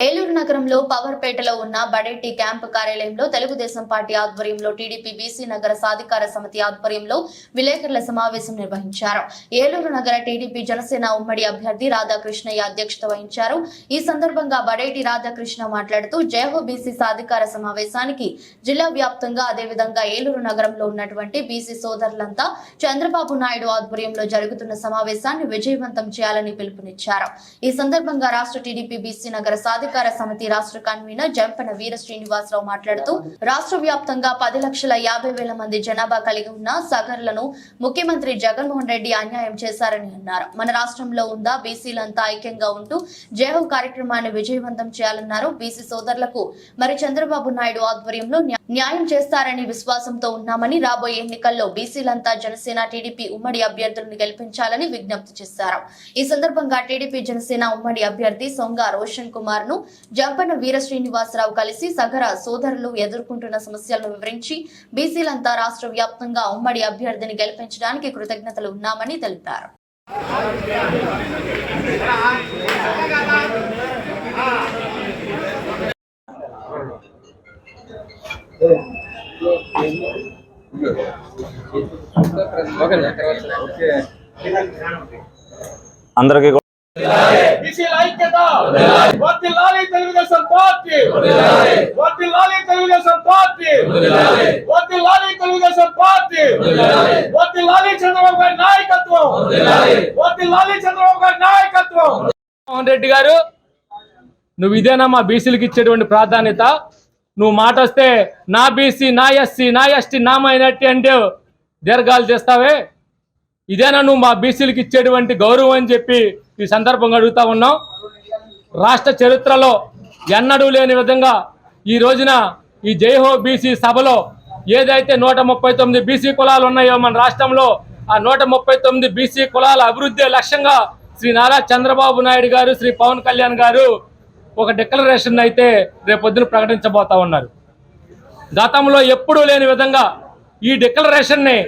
ఏలూరు నగరంలో పవర్పేటలో ఉన్న బడేటి క్యాంపు కార్యాలయంలో తెలుగుదేశం పార్టీ ఆధ్వర్యంలో టీడీపీ బీసీ నగర సాధికార సమితి ఆధ్వర్యంలో విలేకరుల సమావేశం నిర్వహించారు. ఏలూరు నగర టీడీపీ జనసేన ఉమ్మడి అభ్యర్థి రాధాకృష్ణయ్య అధ్యక్షత వహించారు. ఈ సందర్భంగా బడేటి రాధాకృష్ణ మాట్లాడుతూ జయహో బీసీ సాధికార సమావేశానికి జిల్లా వ్యాప్తంగా అదేవిధంగా ఏలూరు నగరంలో ఉన్నటువంటి బీసీ సోదరులంతా చంద్రబాబు నాయుడు ఆధ్వర్యంలో జరుగుతున్న సమావేశాన్ని విజయవంతం చేయాలని పిలుపునిచ్చారు. ఈ సందర్భంగా రాష్ట్ర టీడీపీ బీసీ నగర సాధికార సమితి రాష్ట్ర కన్వీనర్ జంపన వీర శ్రీనివాసరావు మాట్లాడుతూ రాష్ట్ర వ్యాప్తంగా పది లక్షల యాభై వేల మంది జనాభా కలిగి ఉన్న సగర్లను ముఖ్యమంత్రి జగన్మోహన్ రెడ్డి అన్యాయం చేశారని అన్నారు. మన రాష్ట్రంలో ఉందా? బీసీలంతా ఐక్యంగా ఉంటూ జయహో కార్యక్రమాన్ని విజయవంతం చేయాలన్నారు. బీసీ సోదరులకు మరి చంద్రబాబు నాయుడు ఆధ్వర్యంలో న్యాయం చేస్తారని విశ్వాసంతో ఉన్నామని రాబోయే ఎన్నికల్లో బీసీలంతా జనసేన టీడీపీ ఉమ్మడి అభ్యర్థులను గెలిపించాలని విజ్ఞప్తి చేశారు. ఈ సందర్భంగా టీడీపీ జనసేన ఉమ్మడి అభ్యర్థి సొంగ రోషన్ కుమార్ను జంపన వీర శ్రీనివాసరావు కలిసి సగర సోదరులు ఎదుర్కొంటున్న సమస్యలను వివరించి బీసీలంతా రాష్ట్ర వ్యాప్తంగా ఉమ్మడి అభ్యర్థిని గెలిపించడానికి కృతజ్ఞతలు ఉన్నామని తెలిపారు. అందరికీ Telugu Desam party. Telugu Desam party. Telugu Desam party. వర్ధిల్లాలి చంద్రబాబు గారి నాయకత్వం. వర్ధిల్లాలి చంద్రబాబు గారి నాయకత్వం. జగన్మోహన్ రెడ్డి గారు నువ్వు ఇదేనా మా బీసీలకు ఇచ్చేటువంటి ప్రాధాన్యత? నువ్వు మాట వస్తే నా బీసీ నా ఎస్సీ నా ఎస్టీ నా మైనార్టీ అంటే దీర్ఘాలు చేస్తావే ఇదేనా నువ్వు మా బీసీలకు ఇచ్చేటువంటి గౌరవం అని చెప్పి ఈ సందర్భంగా అడుగుతా ఉన్నాం రాష్ట్ర చరిత్రలో ఎన్నడూ లేని విధంగా ఈ రోజున ఈ జైహో బీసీ సభలో ఏదైతే నూట ముప్పై తొమ్మిది బీసీ కులాలు ఉన్నాయో మన రాష్ట్రంలో ఆ నూట ముప్పై తొమ్మిది బీసీ కులాల అభివృద్ధి లక్ష్యంగా శ్రీ నారా చంద్రబాబు నాయుడు గారు శ్రీ పవన్ కళ్యాణ్ గారు ఒక డిక్లరేషన్ అయితే రేపొద్దున ప్రకటించబోతా ఉన్నారు. గతంలో ఎప్పుడూ లేని విధంగా ఈ డిక్లరేషన్ని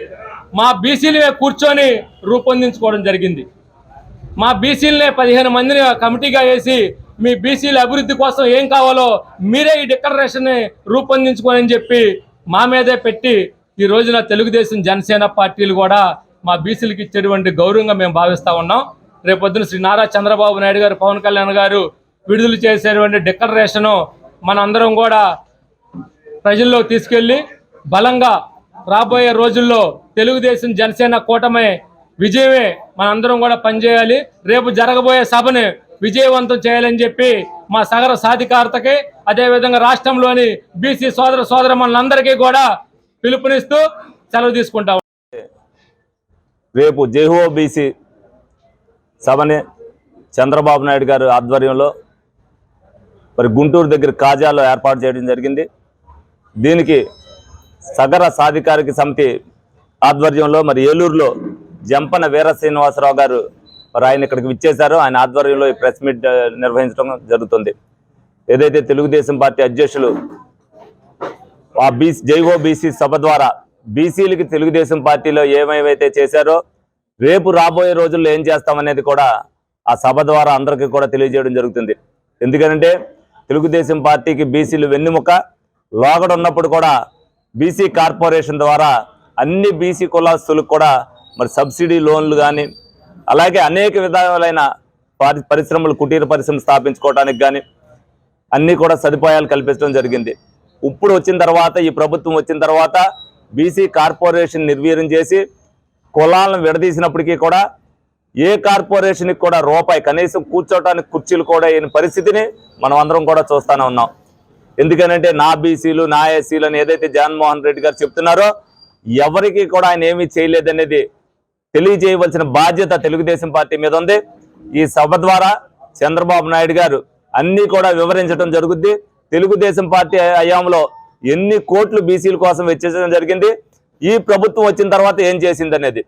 మా బీసీలే కూర్చొని రూపొందించుకోవడం జరిగింది. మా బీసీలనే పదిహేను మందిని కమిటీగా వేసి మీ బీసీల అభివృద్ధి కోసం ఏం కావాలో మీరే ఈ డిక్లరేషన్ని రూపొందించుకోనని చెప్పి మా మీదే పెట్టి ఈ రోజున తెలుగుదేశం జనసేన పార్టీలు కూడా మా బీసీలకు ఇచ్చేటువంటి గౌరవంగా మేము భావిస్తా ఉన్నాం. రేపొద్దున శ్రీ నారా చంద్రబాబు నాయుడు గారు పవన్ కళ్యాణ్ గారు విడుదల చేసేటువంటి డిక్లరేషను మనందరం కూడా ప్రజల్లో తీసుకెళ్ళి బలంగా రాబోయే రోజుల్లో తెలుగుదేశం జనసేన కూటమి విజయమే మనందరం కూడా పనిచేయాలి. రేపు జరగబోయే సభని విజయవంతం చేయాలని చెప్పి మా సగర సాధికారతకి అదేవిధంగా రాష్ట్రంలోని బీసీ సోదర సోదరమణులందరికీ కూడా పిలుపునిస్తూ సెలవు తీసుకుంటాం రేపు జేహో బీసీ సభని చంద్రబాబు నాయుడు గారు ఆధ్వర్యంలో మరి గుంటూరు దగ్గర కాజాలో ఏర్పాటు చేయడం జరిగింది. దీనికి సగర సాధికారిక సమితి ఆధ్వర్యంలో మరి ఏలూరులో జంపన వీర శ్రీనివాసరావు గారు మరి ఆయన ఇక్కడికి విచ్చేశారు. ఆయన ఆధ్వర్యంలో ఈ ప్రెస్ మీట్ నిర్వహించడం జరుగుతుంది. ఏదైతే తెలుగుదేశం పార్టీ అధ్యక్షులు ఆ బీసీ జైవో బీసీ సభ ద్వారా బీసీలకి తెలుగుదేశం పార్టీలో ఏమేమైతే చేశారో రేపు రాబోయే రోజుల్లో ఏం చేస్తామనేది కూడా ఆ సభ ద్వారా అందరికీ కూడా తెలియజేయడం జరుగుతుంది. ఎందుకంటే తెలుగుదేశం పార్టీకి బీసీలు వెన్నుముక. లోగడ ఉన్నప్పుడు కూడా బీసీ కార్పొరేషన్ ద్వారా అన్ని బీసీ కులాస్తులకు కూడా మరి సబ్సిడీ లోన్లు కానీ అలాగే అనేక విధాలైన పరిశ్రమలు కుటీర పరిశ్రమలు స్థాపించుకోవడానికి కానీ అన్నీ కూడా సదుపాయాలు కల్పించడం జరిగింది. ఇప్పుడు వచ్చిన తర్వాత ఈ ప్రభుత్వం వచ్చిన తర్వాత బీసీ కార్పొరేషన్ నిర్వీర్యం చేసి కులాలను విడదీసినప్పటికీ కూడా ఏ కార్పొరేషన్కి కూడా రూపాయి కనీసం కూర్చోవడానికి కుర్చీలు కూడా అయిన పరిస్థితిని మనం అందరం కూడా చూస్తూనే ఉన్నాం. ఎందుకనంటే నా బీసీలు నా ఎస్సీలు అని ఏదైతే జగన్మోహన్ రెడ్డి గారు చెప్తున్నారో ఎవరికి కూడా ఆయన ఏమీ చేయలేదనేది తెలియజేయవలసిన బాధ్యత తెలుగుదేశం పార్టీ మీద ఉంది. ఈ సభ ద్వారా చంద్రబాబు నాయుడు గారు అన్ని కూడా వివరించడం జరుగుద్ది. తెలుగుదేశం పార్టీ హయాంలో ఎన్ని కోట్లు బీసీల కోసం వెచ్చించడం జరిగింది. ఈ ప్రభుత్వం వచ్చిన తర్వాత ఏం చేసింది అనేది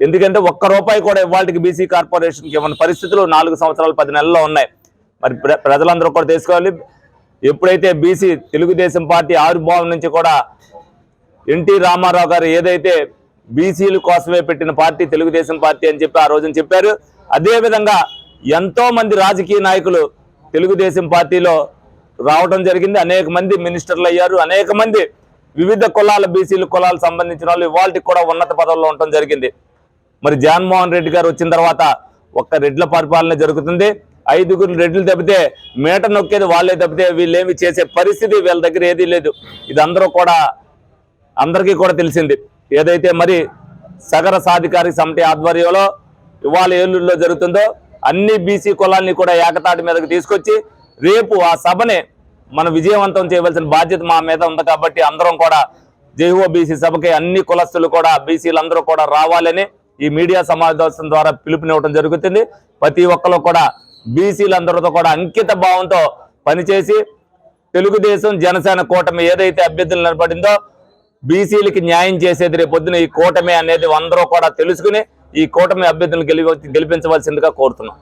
ఎందుకంటే ఒక్క రూపాయి కూడా ఇవాళకి బీసీ కార్పొరేషన్కి ఇవ్వని పరిస్థితులు నాలుగు సంవత్సరాలు పది నెలల్లో ఉన్నాయి. మరి ప్ర- ప్రజలందరూ కూడా తెలుసుకోవాలి. ఎప్పుడైతే బీసీ తెలుగుదేశం పార్టీ ఆవిర్భావం నుంచి కూడా ఎన్టీ రామారావు గారు ఏదైతే బీసీల కోసమే పెట్టిన పార్టీ తెలుగుదేశం పార్టీ అని చెప్పి ఆ రోజున చెప్పారు. అదే విధంగా ఎంతో మంది రాజకీయ నాయకులు తెలుగుదేశం పార్టీలో రావడం జరిగింది. అనేక మంది మినిస్టర్లు అయ్యారు. అనేక మంది వివిధ కులాల బీసీలు కులాలకు సంబంధించిన వాళ్ళు ఇవాళకి కూడా ఉన్నత పదవుల్లో ఉండటం జరిగింది. మరి జగన్మోహన్ రెడ్డి గారు వచ్చిన తర్వాత ఒక్క రెడ్ల పరిపాలన జరుగుతుంది. ఐదుగురు రెడ్లు తప్పితే మేట నొక్కేది వాళ్ళే తప్పితే వీళ్ళేమి చేసే పరిస్థితి వీళ్ళ దగ్గర ఏదీ లేదు. ఇది అందరూ కూడా అందరికీ కూడా తెలిసింది. ఏదైతే మరి సగర సాధికారి సమితి ఆధ్వర్యంలో ఇవాళ ఏలూరులో జరుగుతుందో అన్ని బీసీ కులాల్ని కూడా ఏకతాటి మీదకి తీసుకొచ్చి రేపు ఆ సభని మనం విజయవంతం చేయవలసిన బాధ్యత మా మీద ఉంది కాబట్టి అందరం కూడా జైహో బీసీ సభకి అన్ని కులస్తులు కూడా బీసీలందరూ కూడా రావాలని ఈ మీడియా సమావేశం ద్వారా పిలుపునివ్వడం జరుగుతుంది. ప్రతి ఒక్కరు కూడా బీసీలందరితో కూడా అంకిత భావంతో పనిచేసి తెలుగుదేశం జనసేన కూటమి ఏదైతే అభ్యర్థులు నిలబడిందో బీసీలకి న్యాయం చేసేది రేపొద్దున పొద్దున ఈ కూటమి అనేది అందరూ కూడా తెలుసుకుని ఈ కూటమి అభ్యర్థులను గెలి గెలిపించవలసిందిగా కోరుతున్నాం.